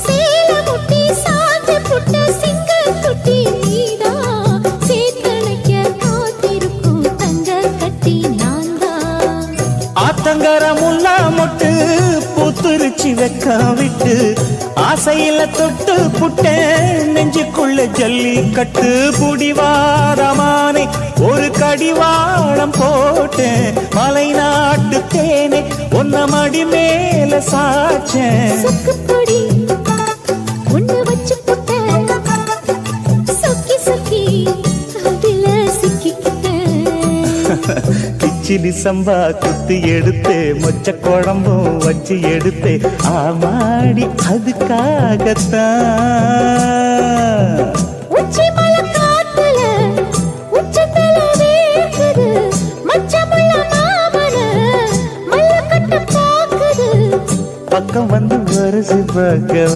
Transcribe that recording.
சேல முட்டி புட்ட பூத்துருச்சி வெக்க விட்டு ஆசையில தொட்டு புட்டேன் நெஞ்சுக்குள்ள ஜல்லி கட்டு புடிவாரமானே ஒரு கடிவாளம் போட்டேன் மலை நாட்டு தேனே ஒன்ன மடி மேல சாச்சேன் கிச்சிலி சம்பா குத்தி எடுத்து மொச்ச குழம்பும் வச்சு எடுத்து ஆமாடி அதுக்காகத்தான். பக்கம் வந்து வருது பக்கம்